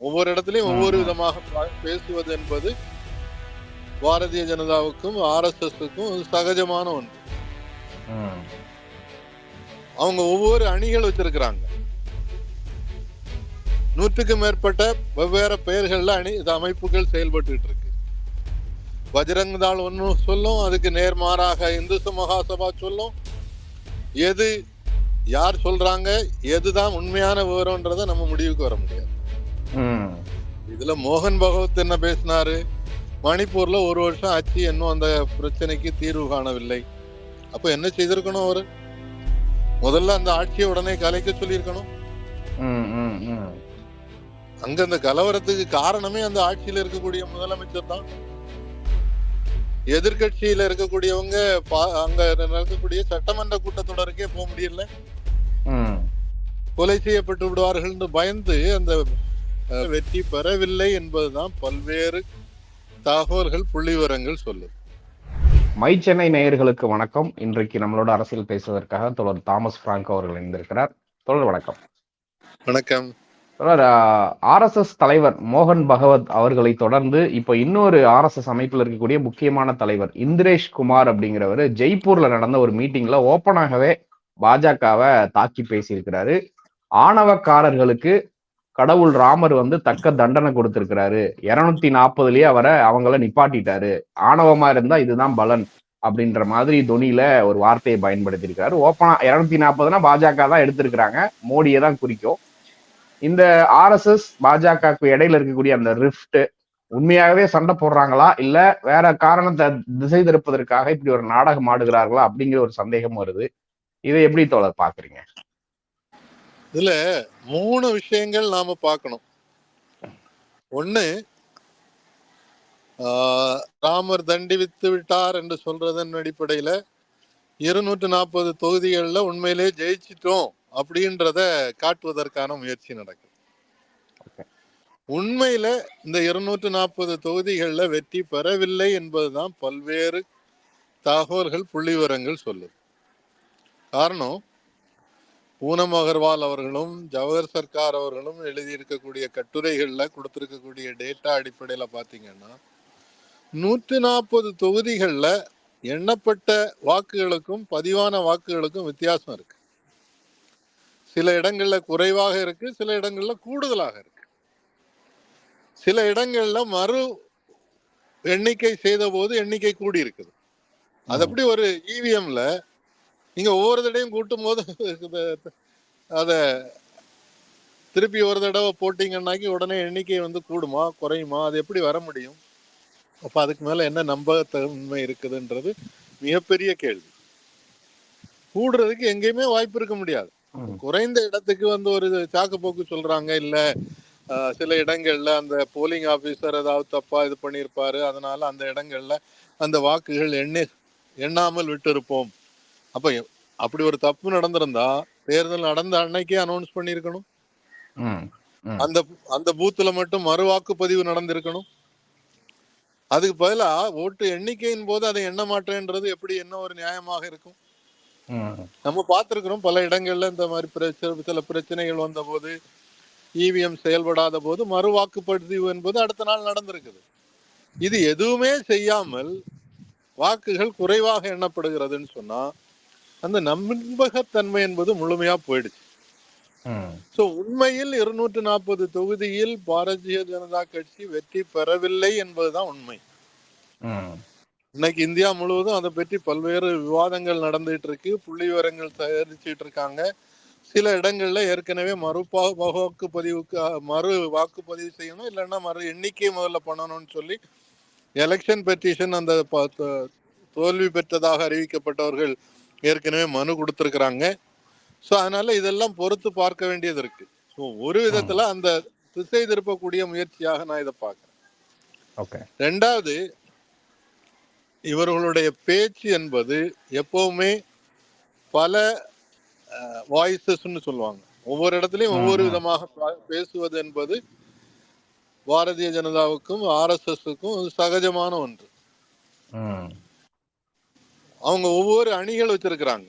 ஒவ்வொரு இடத்துலயும் ஒவ்வொரு. விதமாக பேசுவது என்பது பாரதிய ஜனதாவுக்கும் ஆர்எஸ்எஸ்க்கும் சகஜமான ஒன்று. அவங்க ஒவ்வொரு அணிகள் வச்சிருக்கிறாங்க நூற்றுக்கும் மேற்பட்ட வெவ்வேறு பெயர்கள்ல அணி இது அமைப்புகள் செயல்பட்டுட்டு இருக்கு பஜ்ரங் தாள் ஒன்று சொல்லும் அதுக்கு நேர்மாறாக இந்து மகாசபா சொல்லும் எது யார் சொல்றாங்க எதுதான் உண்மையான விவரம்ன்றதை நம்ம முடிவுக்கு வர முடியாது. இதுல மோகன் பகவத் என்ன பேசினாரு? மணிப்பூர்ல ஒரு வருஷம் ஆச்சு இன்னும் அந்த பிரச்சனைக்கு தீர்வு காணவில்லை. அப்ப என்ன செய்திருக்கணும் அவரு? முதல்ல அந்த ஆட்சியை உடனே கலைக்க சொல்லியிருக்கணும். அங்க அந்த கலவரத்துக்கு காரணமே அந்த ஆட்சியில இருக்கக்கூடிய முதலமைச்சர் தான். எதிர்கட்சியில இருக்கக்கூடியவங்க அங்க நடக்கக்கூடிய சட்டமன்ற கூட்டத்தொடருக்கே போக முடியல. கொலை செய்யப்பட்டு விடுவார்கள் பயந்து அந்த வெற்றி பெறவில்லை என்பதுதான் பல்வேறு தகவல்கள் புள்ளிவிவரங்கள் சொல்லுது. மை சென்னை நேயர்களுக்கு வணக்கம். இன்றைக்கு நம்மளோட அரசியல் பேசுவதற்காக தொடர் தாமஸ் பிராங்க் அவர்கள் இணைந்திருக்கிறார். தொடர் வணக்கம். வணக்கம். ஆர்எஸ்எஸ் தலைவர் மோகன் பகவத் அவர்களை தொடர்ந்து இப்போ இன்னொரு ஆர்எஸ்எஸ் அமைப்பில் இருக்கக்கூடிய முக்கியமான தலைவர் இந்திரேஷ் குமார் அப்படிங்கிறவர் ஜெய்ப்பூர்ல நடந்த ஒரு மீட்டிங்ல ஓப்பனாகவே பாஜகவை தாக்கி பேசியிருக்கிறாரு. ஆணவக்காரர்களுக்கு கடவுள் ராமர் வந்து தக்க தண்டனை கொடுத்திருக்கிறாரு. இருநூத்தி நாற்பதுலயே அவரை அவங்கள நிப்பாட்டிட்டாரு. ஆணவமா இருந்தா இதுதான் பலன் அப்படின்ற மாதிரி துணியில ஒரு வார்த்தையை பயன்படுத்தியிருக்காரு ஓப்பனா இருநூத்தி நாற்பதுனா பாஜக தான் எடுத்திருக்கிறாங்க. மோடியை தான் குறிக்கும். இந்த ஆர்எஸ்எஸ் பாஜகவுக்கு இடையில இருக்கக்கூடிய அந்த ரிஃப்ட் உண்மையாகவே சண்டை போடுறாங்களா? இல்ல வேற காரணத்தை திசை திருப்பதற்காக இப்படி ஒரு நாடகம் ஆடுகிறார்களா? அப்படிங்கிற ஒரு சந்தேகம் வருது. இதை எப்படி தோழர் பாக்குறீங்க இதுல மூணு விஷயங்கள் நாம பார்க்கணும். ஒண்ணு ஆஹ், ராமர் தண்டிவித்து விட்டார் என்று சொல்றதன் அடிப்படையில இருநூற்று நாற்பது தொகுதிகள்ல உண்மையிலே ஜெயிச்சிட்டோம் அப்படின்றத காட்டுவதற்கான முயற்சி நடக்குது. உண்மையில இந்த இருநூற்று நாற்பது தொகுதிகள்ல வெற்றி பெறவில்லை என்பதுதான் பல்வேறு தகவல்கள் புள்ளிவிவரங்கள் சொல்லுது. காரணம் பூனம் அகர்வால் அவர்களும் ஜவஹர் சர்க்கார் அவர்களும் எழுதியிருக்கக்கூடிய கட்டுரைகள்ல கொடுத்திருக்கக்கூடிய டேட்டா அடிப்படையில பாத்தீங்கன்னா நூற்றி நாற்பது தொகுதிகள்ல எண்ணப்பட்ட வாக்குகளுக்கும் பதிவான வாக்குகளுக்கும் வித்தியாசம் இருக்கு. சில இடங்கள்ல குறைவாக இருக்கு சில இடங்கள்ல கூடுதலாக இருக்கு. சில இடங்கள்ல மறு எண்ணிக்கை செய்த போது எண்ணிக்கை கூடி இருக்குது. அது அப்படி ஒரு இவிஎம்ல நீங்க ஒவ்வொரு தடையும் கூட்டும் போது அத திருப்பி ஒரு தடவை போட்டீங்கன்னாக்கி உடனே எண்ணிக்கை வந்து கூடுமா குறையுமா? அது எப்படி வர முடியும்? அப்ப அதுக்கு மேல என்ன நம்பகத்தன்மை இருக்குதுன்றது மிகப்பெரிய கேள்வி. கூடுறதுக்கு எங்கேயுமே வாய்ப்பு இருக்க முடியாது. குறைந்த இடத்துக்கு வந்து ஒரு சாக்கு போக்கு சொல்றாங்க இல்ல ஆஹ், சில இடங்கள்ல அந்த போலிங் ஆபீசர் ஏதாவது தப்பா இது பண்ணியிருப்பாரு அதனால அந்த இடங்கள்ல அந்த வாக்குகள் எண்ணி எண்ணாமல் விட்டிருப்போம். அப்ப அப்படி ஒரு தப்பு நடந்திருந்தா தேர்தல் நடந்த அன்னைக்கே அனௌன்ஸ் பண்ணியிருக்கணும் ம். ம். அந்த அந்த பூத்துல மட்டும் மறு வாக்குப்பதிவு நடந்திருக்கணும் அதுக்கு பதிலா ஓட்டு எண்ணிக்கையின் போது அதை எண்ண மாட்டேன்றது எப்படி என்ன ஒரு நியாயமாக இருக்கும். நம்ம பார்த்திருக்கிறோம் பல இடங்கள்ல இந்த மாதிரி பிரச்சனை சில பிரச்சனைகள் வந்த போது இவிஎம் செயல்படாத போது மறு வாக்குப்பதிவு என்பது அடுத்த நாள் நடந்திருக்குது இது எதுவுமே செய்யாமல் வாக்குகள் குறைவாக எண்ணப்படுகிறதுன்னு சொன்னா அந்த நம்பகத்தன்மை என்பது முழுமையா போயிடுச்சு. சோ உண்மையில் இருநூற்று நாற்பது தொகுதியில் பாரதிய ஜனதா கட்சி வெற்றி பெறவில்லை என்பதுதான் உண்மை. இன்னைக்கு இந்தியா முழுவதும் அதை பற்றி பல்வேறு விவாதங்கள் நடந்துட்டு இருக்கு புள்ளி விவரங்கள் தயாரிச்சுட்டு இருக்காங்க சில இடங்கள்ல ஏற்கனவே மறு வாக்குப்பதிவுக்கு மறு வாக்குப்பதிவு செய்யணும் இல்லைன்னா மறு எண்ணிக்கை முதல்ல பண்ணணும்னு சொல்லி எலெக்ஷன் பெட்டிஷன் அந்த தோல்வி பெற்றதாக அறிவிக்கப்பட்டவர்கள் ஏற்கனவே மனு கொடுத்திருக்கிறாங்க. ஸோ அதனால இதெல்லாம் பொறுத்து பார்க்க வேண்டியது இருக்கு. ஸோ ஒரு விதத்துல அந்த திசை திருப்பக்கூடிய முயற்சியாக நான் இதை பார்க்கிறேன். ரெண்டாவது இவர்களுடைய பேச்சு என்பது எப்பவுமே பல வாய்ஸஸ்ன்னு சொல்லுவாங்க. ஒவ்வொரு இடத்துலயும் ஒவ்வொரு. விதமாக பேசுவது என்பது பாரதிய ஜனதாவுக்கும் ஆர்எஸ்எஸ்க்கும் சகஜமான ஒன்று. அவங்க ஒவ்வொரு அணிகள் வச்சிருக்கிறாங்க.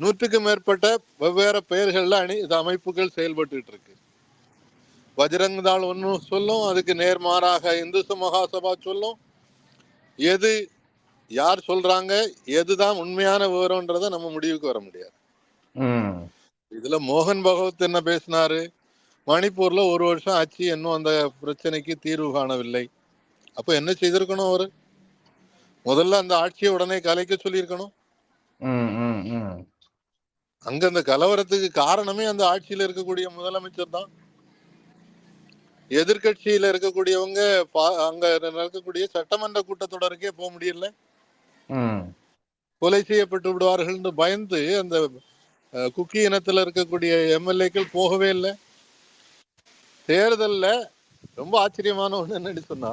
நூற்றுக்கும் மேற்பட்ட வெவ்வேறு பெயர்கள்ல அணி இது அமைப்புகள் செயல்பட்டுட்டு இருக்கு பஜ்ரங் தாள் ஒன்று சொல்லும் அதுக்கு நேர்மாறாக இந்து மகாசபா சொல்லும். எது யார் சொல்றாங்க எதுதான் உண்மையான விவரம்ன்றதை நம்ம முடிவுக்கு வர முடியாது. இதுல மோகன் பகவத் என்ன பேசினாரு? மணிப்பூர்ல ஒரு வருஷம் ஆச்சு இன்னும் அந்த பிரச்சனைக்கு தீர்வு காணவில்லை. அப்ப என்ன செய்திருக்கணும் அவரு? முதல்ல அந்த ஆட்சியை உடனே கலைக்க சொல்லியிருக்கணும். அங்க அந்த கலவரத்துக்கு காரணமே அந்த ஆட்சியில இருக்கக்கூடிய முதலமைச்சர் தான். எதிர்க்கட்சியில இருக்கக்கூடியவங்க அங்க நடக்கக்கூடிய சட்டமன்ற கூட்டத்தொடருக்கே போக முடியல. கொலை செய்யப்பட்டு விடுவார்கள் பயந்து அந்த குக்கி இனத்துல இருக்கக்கூடிய எம்எல்ஏக்கள் போகவே இல்லை. தேர்தல்ல ரொம்ப ஆச்சரியமான ஒண்ணு என்னன்னு சொன்னா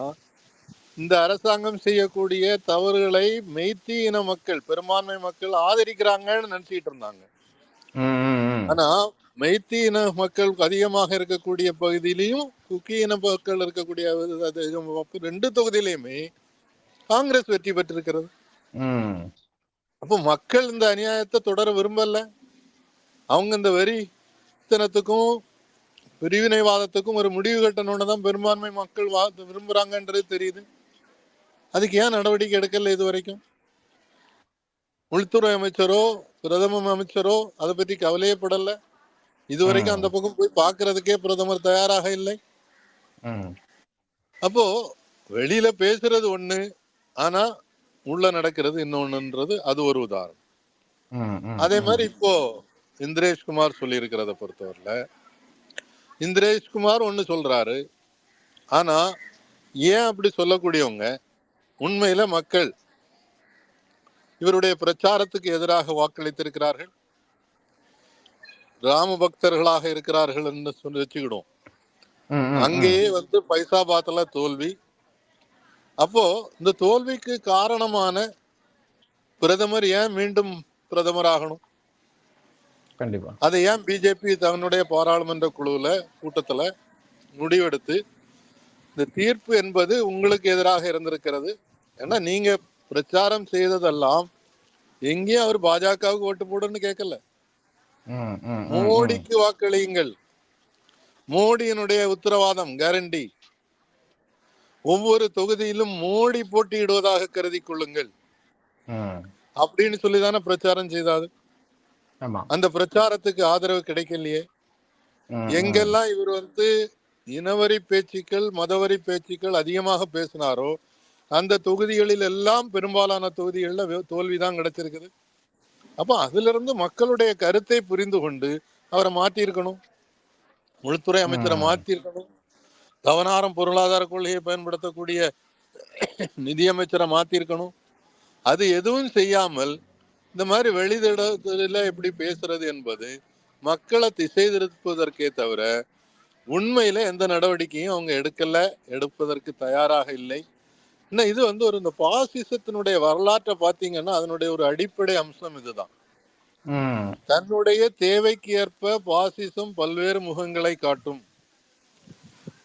இந்த அரசாங்கம் செய்யக்கூடிய தவறுகளை மெய்த்தி இன மக்கள் பெரும்பான்மை மக்கள் ஆதரிக்கிறாங்கன்னு நினைச்சிட்டு இருந்தாங்க. ஆனா மெய்த்தி இன மக்கள் அதிகமாக இருக்கக்கூடிய பகுதியிலையும் குக்கி இன மக்கள் இருக்கக்கூடிய ரெண்டு தொகுதியிலையுமே காங்கிரஸ் வெற்றி பெற்றிருக்கிறது. அப்போ மக்கள் இந்த அநியாயத்தை தொடர விரும்பல. அவங்க இந்த வெறித்தனத்துக்கும் பிரிவினைவாதத்துக்கும் ஒரு முடிவு கட்டணும்னு தான் பெரும்பான்மை மக்கள் வா விரும்புறாங்கன்றது தெரியுது. அதுக்கு ஏன் நடவடிக்கை எடுக்கல இது வரைக்கும் உள்துறை அமைச்சரோ பிரதம அமைச்சரோ அதை பத்தி கவலையே படல. இது வரைக்கும் அந்த பக்கம் போய் பார்க்கிறதுக்கே பிரதமர் தயாராக இல்லை. அப்போ வெளியில பேசுறது ஒண்ணு ஆனா உள்ள நடக்கிறது இன்னொன்னுன்றது அது ஒரு உதாரணம். அதே மாதிரி இப்போ இந்திரேஷ் குமார் சொல்லி இருக்கிறத பொறுத்தவரையில இந்திரேஷ் குமார் ஒண்ணு சொல்றாரு. ஆனா ஏன் அப்படி சொல்லக்கூடியவங்க உண்மையில மக்கள் இவருடைய பிரச்சாரத்துக்கு எதிராக வாக்களித்திருக்கிறார்கள். ராம பக்தர்களாக இருக்கிறார்கள் என்று சொல்லி வச்சுக்கிடுவோம். ம், ம், ம். அங்கேயே வந்து பைசாபாத்ல தோல்வி. அப்போ இந்த தோல்விக்கு காரணமான பிரதமர் ஏன் மீண்டும் பிரதமர் ஆகணும் கண்டிப்பா. அதை ஏன் பிஜேபி தன்னுடைய பாராளுமன்ற குழுவுல கூட்டத்துல முடிவெடுத்து இந்த தீர்ப்பு என்பது உங்களுக்கு எதிராக இருந்திருக்கிறது. ஏன்னா நீங்க பிரச்சாரம் செய்ததெல்லாம் எங்கேயும் அவர் பாஜகவுக்கு ஓட்டு போடுன்னு கேட்கல. மோடிக்கு வாக்களியுங்கள். மோடியினுடைய உத்தரவாதம் கேரண்டி ஒவ்வொரு தொகுதியிலும் மோடி போட்டியிடுவதாக கருதி கொள்ளுங்கள். அப்படின்னு சொல்லிதானே பிரச்சாரம் செய்தாரு. ஆமா. அந்த பிரச்சாரத்துக்கு ஆதரவு கிடைக்கலையே. எங்கெல்லாம் இவர் வந்து இனவரி பேச்சுக்கள் மதவரி பேச்சுக்கள் அதிகமாக பேசினாரோ அந்த தொகுதிகளில் எல்லாம் பெரும்பாலான தொகுதிகளில் தோல்விதான் கிடைச்சிருக்குது. அப்ப அதுல இருந்து மக்களுடைய கருத்தை புரிந்து கொண்டு அவரை மாற்றி இருக்கணும் உள்துறை அமைச்சரை ம். மாற்றி இருக்கணும் கவனாரம் பொருளாதார கொள்கையை பயன்படுத்தக்கூடிய நிதியமைச்சரை மாத்தி இருக்கணும் அது எதுவும் செய்யாமல் இந்த மாதிரி வெளிதிடத்துல எப்படி பேசுறது என்பது மக்களை திசை திருப்பதற்கே தவிர உண்மையில எந்த நடவடிக்கையும் அவங்க எடுக்கல எடுப்பதற்கு தயாராக இல்லை. இன்னும் இது வந்து ஒரு இந்த பாசிசத்தினுடைய வரலாற்றை பார்த்தீங்கன்னா அதனுடைய ஒரு அடிப்படை அம்சம் இதுதான். தன்னுடைய தேவைக்கு ஏற்ப பாசிசம் பல்வேறு முகங்களை காட்டும்.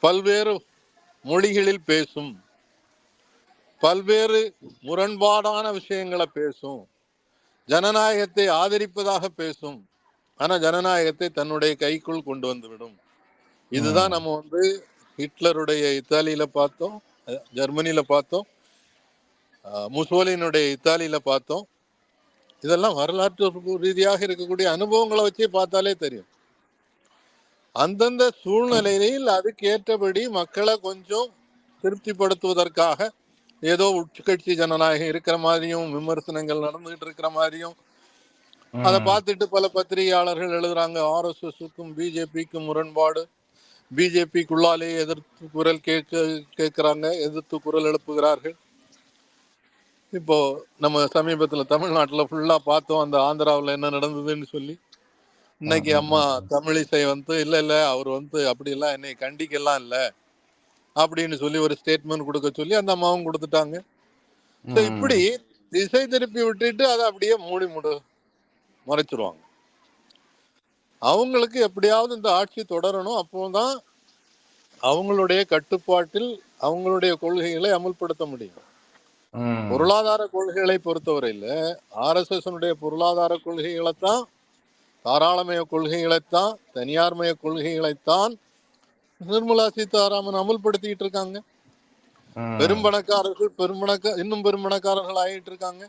பல்வேறு மொழிகளில் பேசும். பல்வேறு முரண்பாடான விஷயங்களை பேசும். ஜனநாயகத்தை ஆதரிப்பதாக பேசும். ஆனா ஜனநாயகத்தை தன்னுடைய கைக்குள் கொண்டு வந்து விடும் இதுதான் நம்ம வந்து ஹிட்லருடைய இத்தாலியில பார்த்தோம். ஜெர்மனியில பார்த்தோம். முசோலினுடைய இத்தாலியில பார்த்தோம். இதெல்லாம் வரலாற்று ரீதியாக இருக்கக்கூடிய அனுபவங்களை வச்சே பார்த்தாலே தெரியும். அந்தந்த சூழ்நிலையில் அதுக்கு ஏற்றபடி மக்களை கொஞ்சம் திருப்திப்படுத்துவதற்காக ஏதோ உட்கட்சி ஜனநாயகம் இருக்கிற மாதிரியும் விமர்சனங்கள் நடந்துகிட்டு இருக்கிற மாதிரியும். அதை. பார்த்துட்டு பல பத்திரிகையாளர்கள் எழுதுறாங்க. ஆர்எஸ்எஸ்க்கும் பிஜேபிக்கும் முரண்பாடு. பிஜேபிக்குள்ளாலே எதிர்த்து குரல் கேட்க கேட்கிறாங்க எதிர்த்து குரல் எழுப்புகிறார்கள் இப்போ நம்ம சமீபத்துல தமிழ்நாட்டுல ஃபுல்லா பார்த்தோம் அந்த ஆந்திராவுல என்ன நடந்ததுன்னு சொல்லி இன்னைக்கு அம்மா. தமிழிசை வந்து இல்ல இல்ல அவர் வந்து அப்படி எல்லாம் என்னை கண்டிக்கலாம் இல்ல அப்படின்னு சொல்லி ஒரு ஸ்டேட்மெண்ட் கொடுக்க சொல்லி அந்த அம்மாவும் கொடுத்துட்டாங்க. இப்படி திசை திருப்பி விட்டுட்டு அதை அப்படியே மூடி முடு மறைச்சிருவாங்க அவங்களுக்கு எப்படியாவது இந்த ஆட்சி தொடரணும். அப்போதான் அவங்களுடைய கட்டுப்பாட்டில் அவங்களுடைய கொள்கைகளை அமல்படுத்த முடியும். பொருளாதார கொள்கைகளை பொறுத்தவரையில ஆர்எஸ்எஸ் பொருளாதார கொள்கைகளைத்தான் தாராளமய கொள்கைகளைத்தான் தனியார்மய கொள்கைகளைத்தான் நிர்மலா சீதாராமன் அமல்படுத்திட்டு இருக்காங்க. ம். பெரும் பணக்காரர்கள் பெரும் பணக்க இன்னும் பெரும் பணக்காரர்கள் ஆகிட்டு இருக்காங்க.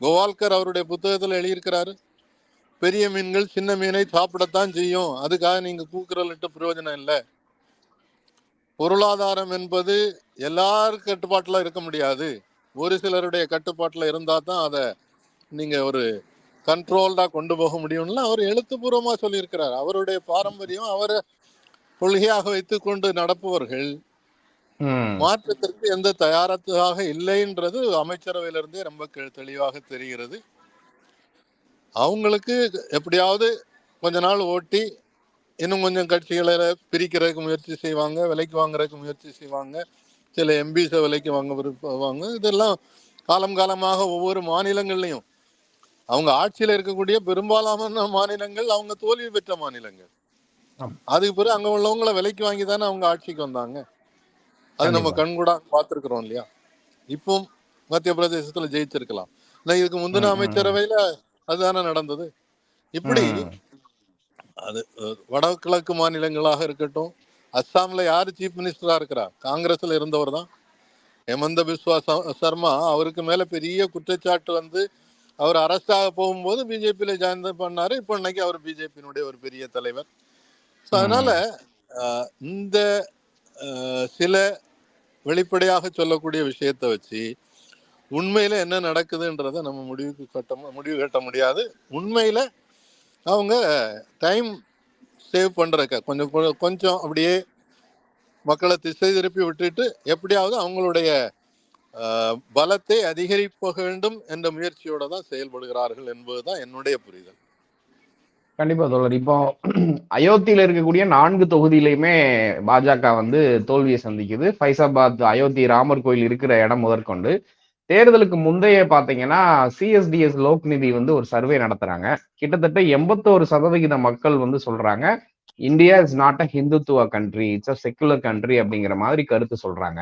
கோவால்கர் அவருடைய புத்தகத்துல எழுதியிருக்கிறாரு. பெரிய மீன்கள் சின்ன மீனை சாப்பிடத்தான் செய்யும். அதுக்காக நீங்க கூக்குரலிட்டு பிரயோஜனம் இல்லை. பொருளாதாரம் என்பது எல்லார் கட்டுப்பாட்டுல இருக்க முடியாது. ஒரு சிலருடைய கட்டுப்பாட்டுல இருந்தா தான் அதை நீங்க ஒரு கண்ட்ரோல்டா கொண்டு போக முடியும்னு அவர் எழுத்துப்பூர்வமா சொல்லியிருக்கிறார். அவருடைய பாரம்பரியம் அவரை கொள்கையாக வைத்துக்கொண்டு நடப்பவர்கள் ம். மாற்றத்திற்கு எந்த தயாரத்தாக இல்லைன்றது அமைச்சரவையிலிருந்தே ரொம்ப தெளிவாக தெரிகிறது. அவங்களுக்கு எப்படியாவது கொஞ்ச நாள் ஓட்டி இன்னும் கொஞ்சம் கட்சிகளை பிரிக்கிறதுக்கு முயற்சி செய்வாங்க விலைக்கு வாங்குறதுக்கு முயற்சி செய்வாங்க சில எம்பிஸை விலைக்கு வாங்க விரும்புவாங்க இதெல்லாம் காலம் காலமாக ஒவ்வொரு மாநிலங்கள்லையும் அவங்க ஆட்சியில் இருக்கக்கூடிய பெரும்பாலான மாநிலங்கள் அவங்க தோல்வி பெற்ற மாநிலங்கள். அதுக்கு பிறகு அங்க உள்ளவங்களை விலைக்கு வாங்கி தானே அவங்க ஆட்சிக்கு வந்தாங்க அது நம்ம. கண்கூடா பார்த்திருக்கிறோம் இல்லையா இப்போ மத்திய பிரதேசத்துல ஜெயிச்சிருக்கலாம் ஆனா இதுக்கு முந்தின. அமைச்சரவையில அதுதானே நடந்தது? இப்படி. அது வடகிழக்கு மாநிலங்களாக இருக்கட்டும் அஸ்ஸாம்ல யாரு சீஃப் மினிஸ்டரா இருக்கிறா? காங்கிரஸ்ல இருந்தவர் தான். ஹேமந்த பிஸ்வா சர்மா அவருக்கு மேல பெரிய குற்றச்சாட்டு வந்து அவர் அரெஸ்ட் ஆக போகும்போது பிஜேபியில ஜாயின் பண்ணாரு. இப்போ இன்னைக்கு அவர் பிஜேபியினுடைய ஒரு பெரிய தலைவர். ஸோ அதனால இந்த சில வெளிப்படையாக சொல்லக்கூடிய விஷயத்தை வச்சு உண்மையில என்ன நடக்குதுன்றத நம்ம முடிவுக்கு கட்ட முடிவு கட்ட முடியாது. உண்மையில அவங்க டைம் சேவ் பண்றக்க கொஞ்சம் கொ- கொஞ்சம் அப்படியே மக்களை திசை திருப்பி விட்டுட்டு எப்படியாவது அவங்களுடைய பலத்தை அதிகரிக்க வேண்டும் என்ற முயற்சியோட தான் செயல்படுகிறார்கள் என்பதுதான் என்னுடைய புரிதல். கண்டிப்பா தோழர். இப்போ அயோத்தியில இருக்கக்கூடிய நான்கு தொகுதியிலையுமே பாஜக வந்து தோல்வியை சந்திக்குது. ஃபைசாபாத் அயோத்தி ராமர் கோயில் இருக்கிற இடம் முதற்கொண்டு. தேர்தலுக்கு முந்தைய பாத்தீங்கன்னா சிஎஸ்டிஎஸ் லோக்நிதி வந்து ஒரு சர்வே நடத்துறாங்க. கிட்டத்தட்ட எண்பத்தோரு சதவிகித மக்கள் வந்து சொல்றாங்க India is not a Hindutva country it's a secular country அப்படிங்கிற மாதிரி கருத்து சொல்றாங்க.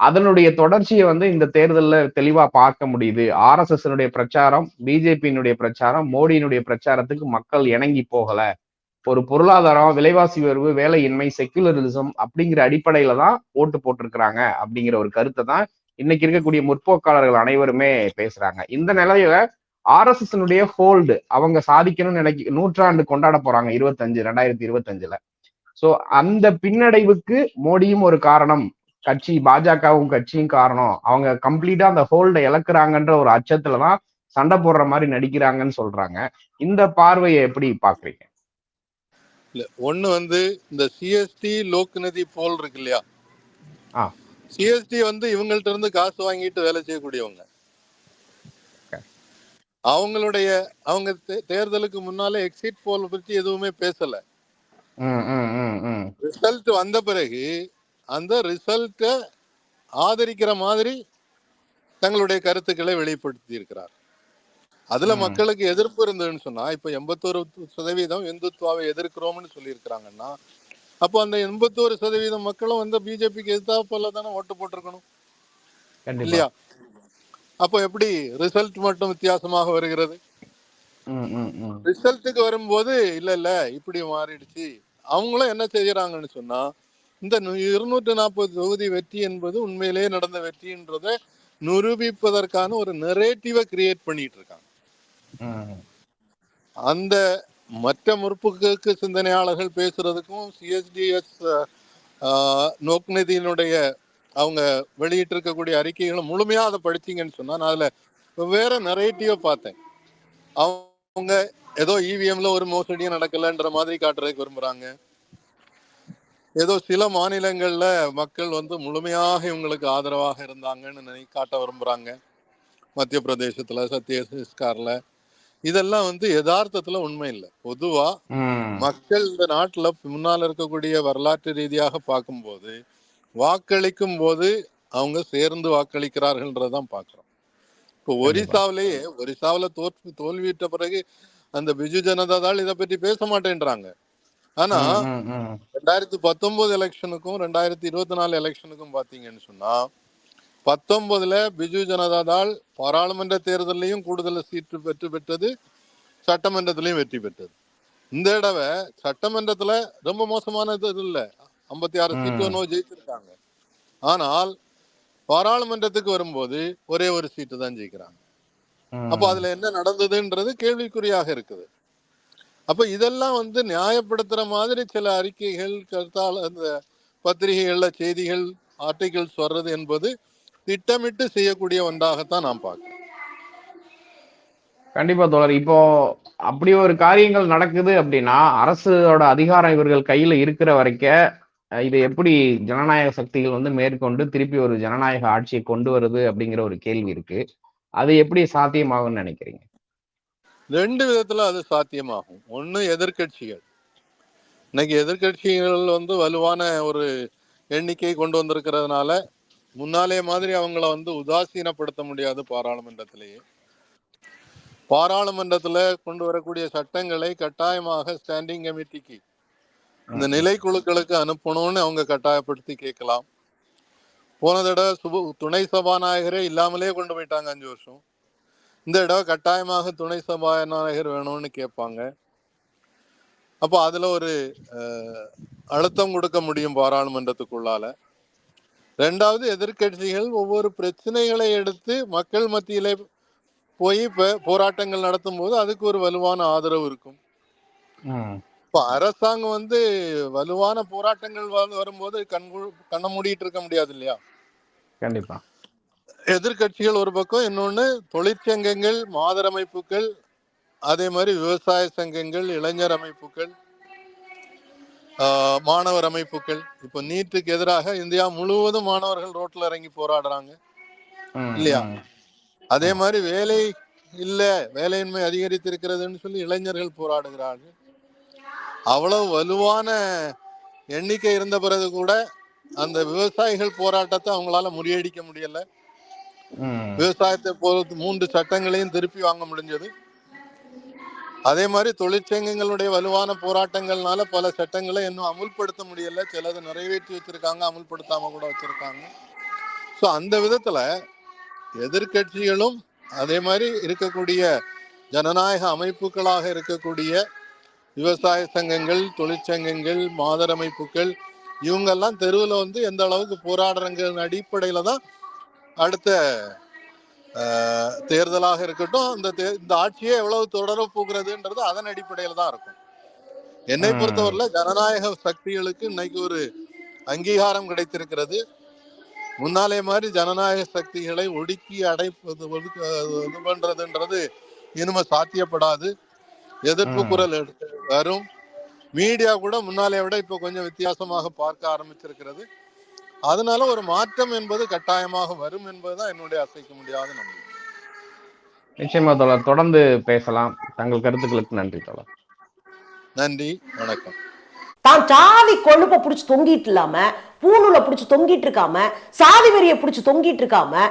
அதனுடைய தொடர்ச்சியை வந்து இந்த தேர்தலில் தெளிவா பார்க்க முடியுது. ஆர்எஸ்எஸ்னுடைய பிரச்சாரம் பிஜேபியினுடைய பிரச்சாரம் மோடியினுடைய பிரச்சாரத்துக்கு மக்கள் இணங்கி போகல. ஒரு பொருளாதாரம் விலைவாசி உயர்வு வேலையின்மை செக்குலரிசம் அப்படிங்கிற அடிப்படையில தான் ஓட்டு போட்டிருக்கிறாங்க அப்படிங்கிற ஒரு கருத்தை தான் இன்னைக்கு இருக்கக்கூடிய முற்போக்காளர்கள் அனைவருமே பேசுறாங்க. இந்த நிலையில ஆர்எஸ்எஸ் ஹோல்டு அவங்க சாதிக்கணும்னு நினைக்க நூற்றாண்டு கொண்டாட போறாங்க இருபத்தஞ்சு ரெண்டாயிரத்தி இருபத்தஞ்சுல. சோ அந்த பின்னடைவுக்கு மோடியும் ஒரு காரணம். கட்சி பாஜகவும் கட்சியும் காரணம். அவங்க கம்ப்ளீட்டா அந்த ஹோல்டை இழக்குறாங்கன்ற ஒரு அச்சத்துலதான் சண்டை போடுற மாதிரி நடிக்கிறாங்கன்னு சொல்றாங்க. இந்த பார்வையை எப்படி பாக்குறீங்க இல்ல ஒண்ணு வந்து இந்த சிஎஸ்டி லோக்நிதி போல் இருக்கு இல்லையா. சிஎஸ்டி வந்து இவங்கள்ட்ட இருந்து காசு வாங்கிட்டு வேலை செய்யக்கூடியவங்க. அவங்களுடைய அவங்க தேர்தலுக்கு முன்னாலே எக்ஸிட் போல் பற்றி எதுவுமே பேசல. ரிசல்ட் வந்த பிறகு அந்த ரிசல்ட்டை ஆதரிக்கிற மாதிரி தங்களுடைய கருத்துக்களை வெளிப்படுத்தி இருக்கிறார் அதுல. மக்களுக்கு எதிர்ப்பு இருந்ததுன்னு சொன்னா இப்ப எண்பத்தோரு சதவீதம் இந்துத்வாவை எதிர்க்கிறோம்னு சொல்லியிருக்கிறாங்கன்னா அப்போ அந்த எண்பத்தோரு சதவீதம் மக்களும் வந்து பிஜேபிக்கு எதிர்த்தாப்புல தானே ஓட்டு போட்டிருக்கணும்? இல்லையா? அப்போ எப்படி ரிசல்ட் மட்டும் வித்தியாசமாக வருகிறது. ரிசல்ட்டுக்கு வரும்போது இல்ல இல்ல இப்படி மாறிடுச்சு. அவங்களும் என்ன செய்யறாங்கன்னு சொன்னா இந்த இருநூற்றி நாற்பது தொகுதி வெற்றி என்பது உண்மையிலேயே நடந்த வெற்றின்றதை நிரூபிப்பதற்கான ஒரு நெரேட்டிவை கிரியேட் பண்ணிட்டு இருக்காங்க. அந்த மற்ற முற்போக்கு சிந்தனையாளர்கள் பேசுறதுக்கும் சிஎஸ்டிஎஸ் நோக்குநிதியினுடைய அவங்க வெளியிட்டு இருக்கக்கூடிய அறிக்கைகளை முழுமையா அதை படிச்சீங்கன்னு சொன்னால் நான் அதில் வேற நரேட்டிவை பார்த்தேன். அவங்க ஏதோ இவிஎம்ல ஒரு மோசடியும் நடக்கலைன்ற மாதிரி காட்டுறதுக்கு விரும்புறாங்க. ஏதோ சில மாநிலங்கள்ல மக்கள் வந்து முழுமையாக இவங்களுக்கு ஆதரவாக இருந்தாங்கன்னு நினை காட்ட விரும்புறாங்க. மத்திய பிரதேசத்துல சத்தீஸ்கர்ல இதெல்லாம் வந்து யதார்த்தத்துல உண்மை இல்லை பொதுவா. மக்கள் இந்த நாட்டுல முன்னால இருக்கக்கூடிய வரலாற்று ரீதியாக பார்க்கும்போது வாக்களிக்கும் போது அவங்க சேர்ந்து வாக்களிக்கிறார்கள்ன்றதான் பாக்குறோம் இப்போ ஒரிசாவிலேயே ஒரிசாவில தோற்று தோல்வியிட்ட பிறகு அந்த பிஜு ஜனதா தள் இதை பற்றி பேச மாட்டேன்றாங்க ஆனா. ரெண்டாயிரத்தி பத்தொன்பது எலெக்ஷனுக்கும் ரெண்டாயிரத்தி இருபத்தி நாலு எலெக்ஷனுக்கும் பாத்தீங்கன்னு சொன்னா பத்தொன்பதுல பிஜு ஜனதா தள் பாராளுமன்ற தேர்தலையும் கூடுதல் சீட்டு பெற்று பெற்றது சட்டமன்றத்திலையும் வெற்றி பெற்றது. இந்த தடவை சட்டமன்றத்துல ரொம்ப மோசமானது இது இல்ல. ஐம்பத்தி ஆறு. சீட்டு ஒன்று ஜெயிச்சிருக்காங்க. ஆனால் பாராளுமன்றத்துக்கு வரும்போது ஒரே ஒரு சீட்டு தான் ஜெயிக்கிறாங்க. அப்ப அதுல என்ன நடந்ததுன்றது கேள்விக்குறியாக இருக்குது. அப்ப இதெல்லாம் வந்து நியாயப்படுத்துற மாதிரி சில அறிக்கைகள் கருத்தால் அந்த பத்திரிகைகள்ல செய்திகள் ஆர்டிகிள்ஸ் வர்றது என்பது திட்டமிட்டு செய்யக்கூடிய ஒன்றாகத்தான் நான் பார்க்கிறேன் கண்டிப்பா தோழர். இப்போ அப்படி ஒரு காரியங்கள் நடக்குது அப்படின்னா அரசோட அதிகாரம் இவர்கள் கையில இருக்கிற வரைக்கும் இது எப்படி ஜனநாயக சக்திகள் வந்து மேற்கொண்டு திருப்பி ஒரு ஜனநாயக ஆட்சியை கொண்டு வருது அப்படிங்கிற ஒரு கேள்வி இருக்கு. அது எப்படி சாத்தியமாகும்னு நினைக்கிறீங்க? ரெண்டு விதத்துல அது சாத்தியமாகும். ஒண்ணு எதிர்க்கட்சிகள். இன்னைக்கு எதிர்க்கட்சிகள் வந்து வலுவான ஒரு எண்ணிக்கை கொண்டு வந்திருக்கிறதுனால முன்னாலே மாதிரி அவங்கள வந்து உதாசீனப்படுத்த முடியாது பாராளுமன்றத்திலேயே. பாராளுமன்றத்துல கொண்டு வரக்கூடிய சட்டங்களை கட்டாயமாக ஸ்டாண்டிங் கமிட்டிக்கு இந்த நிலைக்குழுக்களுக்கு அனுப்பணும்னு அவங்க கட்டாயப்படுத்தி கேட்கலாம். போன தடவை சுப துணை சபாநாயகரே இல்லாமலே கொண்டு போயிட்டாங்க அஞ்சு வருஷம். இந்த தடவை கட்டாயமாக துணை சபாநாயகர் வேணும்னு கேட்பாங்க. அப்போ அதுல ஒரு அழுத்தம் கொடுக்க முடியும் பாராளுமன்றத்துக்குள்ளால. ரெண்டாவது எதிர்க்கட்சிகள் ஒவ்வொரு பிரச்சனைகளை எடுத்து மக்கள் மத்தியிலே போய் போராட்டங்கள் நடத்தும் போது அதுக்கு ஒரு வலுவான ஆதரவு இருக்கும். இப்ப அரசாங்கம் வந்து வலுவான போராட்டங்கள் வரும்போது கண்கு கண்ண மூடிட்டு இருக்க முடியாது இல்லையா? கண்டிப்பா. எதிர்க்கட்சிகள் ஒரு பக்கம் இன்னொன்னு தொழிற்சங்கங்கள் மாதர் அமைப்புகள் அதே மாதிரி விவசாய சங்கங்கள் இளைஞர் அமைப்புகள் மாணவர் அமைப்புகள். இப்போ நீட்டுக்கு எதிராக இந்தியா முழுவதும் மாணவர்கள் ரோட்ல இறங்கி போராடுறாங்க. இல்லையா? அதே மாதிரி வேலை இல்ல வேலையின்மை அதிகரித்திருக்கிறதுன்னு சொல்லி இளைஞர்கள் போராடுகிறார்கள். அவ்வளவு வலுவான எண்ணிக்கை இருந்த பிறகு கூட அந்த விவசாயிகள் போராட்டத்தை அவங்களால முறியடிக்க முடியல. விவசாயத்தை பொறுத்து மூன்று சட்டங்களையும் திருப்பி வாங்க முடிஞ்சது. அதே மாதிரி தொழிற்சங்கங்களுடைய வலுவான போராட்டங்கள்னால பல சட்டங்களை இன்னும் அமுல்படுத்த முடியல. சிலது நிறைவேற்றி வச்சிருக்காங்க அமுல்படுத்தாம கூட வச்சிருக்காங்க. ஸோ அந்த விதத்துல எதிர்க்கட்சிகளும் அதே மாதிரி இருக்கக்கூடிய ஜனநாயக அமைப்புகளாக இருக்கக்கூடிய விவசாய சங்கங்கள் தொழிற்சங்கங்கள் மாதர் அமைப்புகள் இவங்கெல்லாம் தெருவில் வந்து எந்த அளவுக்கு போராடுறங்கிற அடிப்படையில் தான் அடுத்த தேர்தலாக இருக்கட்டும் இந்த தே- இந்த ஆட்சியே எவ்வளவு தொடர போகிறதுன்றது அதன் அடிப்படையில் தான் இருக்கும். என்னை. பொறுத்தவரையில ஜனநாயக சக்திகளுக்கு இன்னைக்கு ஒரு அங்கீகாரம் கிடைத்திருக்கிறது. முன்னாலே மாதிரி ஜனநாயக சக்திகளை ஒடுக்கி அடைப்பது இது பண்றதுன்றது இனிமே சாத்தியப்படாது. எதிர்ப்பு. குரல் எடுத்து வரும். மீடியா கூட முன்னாலே விட இப்ப கொஞ்சம் வித்தியாசமாக பார்க்க ஆரம்பிச்சிருக்கிறது. அதனால ஒரு மாற்றம் என்பது கட்டாயமாக வரும் என்பதுதான் என்னுடைய அசைக்க முடியாத நம்பிக்கை. நிச்சயமா தோழர். தொடர்ந்து பேசலாம். தங்கள் கருத்துக்களுக்கு நன்றி தோழர். நன்றி. வணக்கம். தான் சாதி கொழுப்பை பிடிச்சி தொங்கிட்டு இல்லாம பூணூலை பிடிச்சி தொங்கிட்டு இருக்காம சாதி வெறியை பிடிச்சி தொங்கிட்டு இருக்காம